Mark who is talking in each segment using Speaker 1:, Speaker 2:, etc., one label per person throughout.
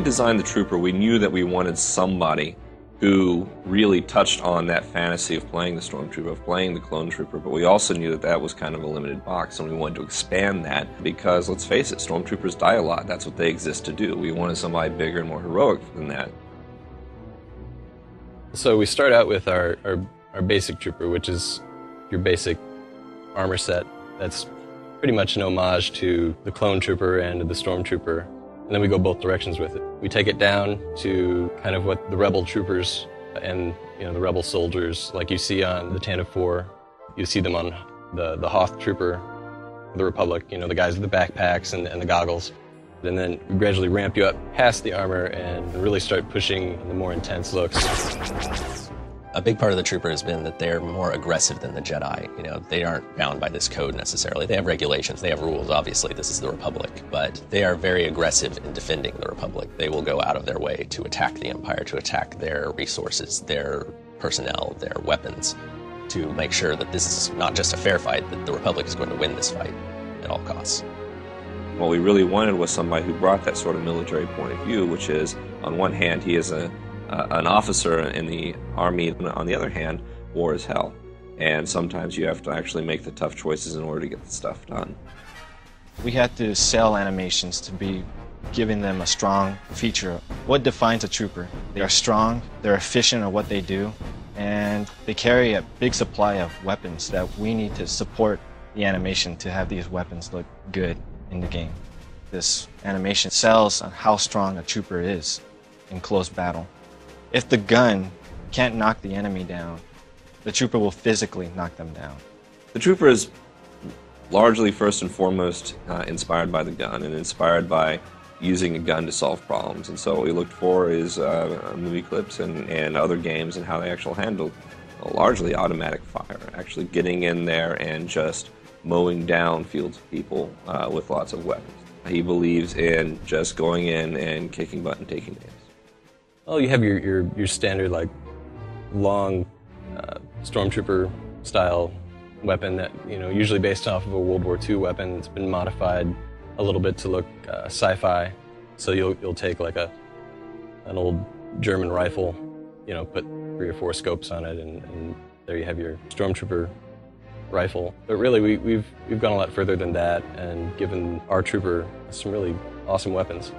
Speaker 1: we designed the trooper, we knew that we wanted somebody who really touched on that fantasy of playing the stormtrooper, of playing the clone trooper, but we also knew that that was kind of a limited box, and we wanted to expand that because, let's face it, stormtroopers die a lot. That's what they exist to do. We wanted somebody bigger and more heroic than that.
Speaker 2: So we start out with our, our, our basic trooper, which is your basic armor set. That's pretty much an homage to the clone trooper and the stormtrooper and then we go both directions with it. We take it down to kind of what the rebel troopers and you know the rebel soldiers, like you see on the Tantive 4, you see them on the the Hoth trooper, the Republic. You know the guys with the backpacks and, and the goggles. And then we gradually ramp you up past the armor and really start pushing the more intense looks.
Speaker 3: A big part of the Trooper has been that they're more aggressive than the Jedi. You know, they aren't bound by this code necessarily. They have regulations, they have rules, obviously, this is the Republic, but they are very aggressive in defending the Republic. They will go out of their way to attack the Empire, to attack their resources, their personnel, their weapons, to make sure that this is not just a fair fight, that the Republic is going to win this fight at all costs.
Speaker 1: What we really wanted was somebody who brought that sort of military point of view, which is, on one hand, he is a uh, an officer in the army. On the other hand, war is hell. And sometimes you have to actually make the tough choices in order to get the stuff done.
Speaker 4: We had to sell animations to be giving them a strong feature. What defines a trooper? They are strong, they're efficient at what they do, and they carry a big supply of weapons that we need to support the animation to have these weapons look good in the game. This animation sells on how strong a trooper is in close battle. If the gun can't knock the enemy down, the trooper will physically knock them down.
Speaker 1: The trooper is largely, first and foremost, uh, inspired by the gun and inspired by using a gun to solve problems. And so what we looked for is uh, movie clips and, and other games and how they actually handle largely automatic fire, actually getting in there and just mowing down fields of people uh, with lots of weapons. He believes in just going in and kicking butt and taking names.
Speaker 2: Well, you have your, your, your standard, like, long uh, stormtrooper style weapon that, you know, usually based off of a World War II weapon. It's been modified a little bit to look uh, sci-fi. So you'll, you'll take like a, an old German rifle, you know, put three or four scopes on it, and, and there you have your stormtrooper rifle. But really, we, we've, we've gone a lot further than that and given our trooper some really awesome weapons.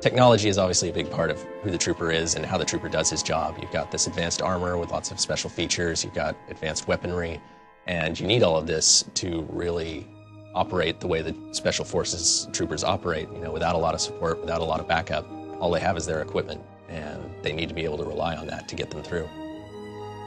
Speaker 3: Technology is obviously a big part of who the trooper is and how the trooper does his job. You've got this advanced armor with lots of special features, you've got advanced weaponry, and you need all of this to really operate the way that special forces troopers operate. You know, without a lot of support, without a lot of backup, all they have is their equipment, and they need to be able to rely on that to get them through.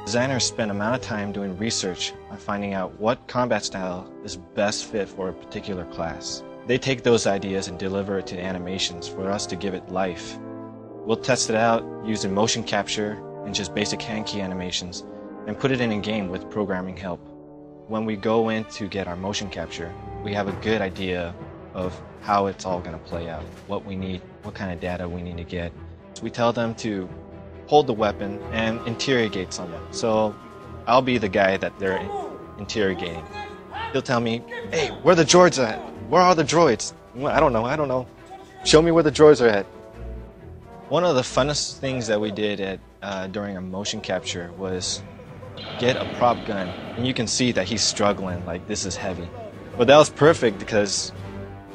Speaker 4: Designers spend a amount of time doing research on finding out what combat style is best fit for a particular class. They take those ideas and deliver it to animations for us to give it life. We'll test it out using motion capture and just basic hand key animations and put it in a game with programming help. When we go in to get our motion capture, we have a good idea of how it's all going to play out, what we need, what kind of data we need to get. So we tell them to hold the weapon and interrogate someone. So I'll be the guy that they're interrogating. He'll tell me, hey, where the droids at? Where are the droids? I don't know, I don't know. Show me where the droids are at. One of the funnest things that we did at, uh, during a motion capture was get a prop gun. And you can see that he's struggling, like this is heavy. But that was perfect because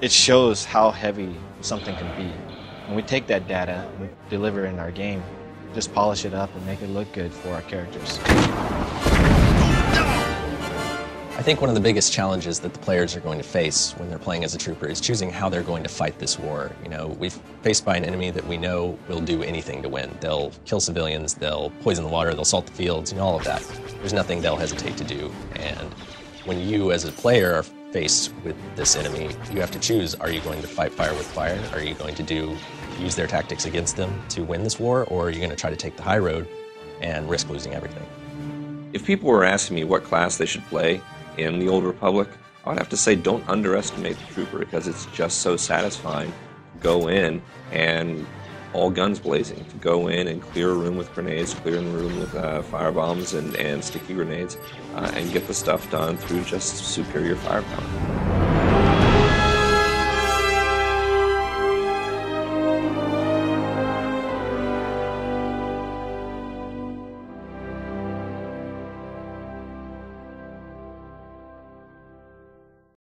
Speaker 4: it shows how heavy something can be. And we take that data and deliver it in our game, just polish it up and make it look good for our characters.
Speaker 3: I think one of the biggest challenges that the players are going to face when they're playing as a trooper is choosing how they're going to fight this war. You know, we've faced by an enemy that we know will do anything to win. They'll kill civilians, they'll poison the water, they'll salt the fields, you know, all of that. There's nothing they'll hesitate to do. And when you as a player are faced with this enemy, you have to choose, are you going to fight fire with fire? Are you going to do use their tactics against them to win this war, or are you going to try to take the high road and risk losing everything?
Speaker 1: If people were asking me what class they should play, in the Old Republic, I would have to say don't underestimate the Trooper because it's just so satisfying to go in and all guns blazing, to go in and clear a room with grenades, clear a room with uh, fire bombs and, and sticky grenades, uh, and get the stuff done through just superior firepower.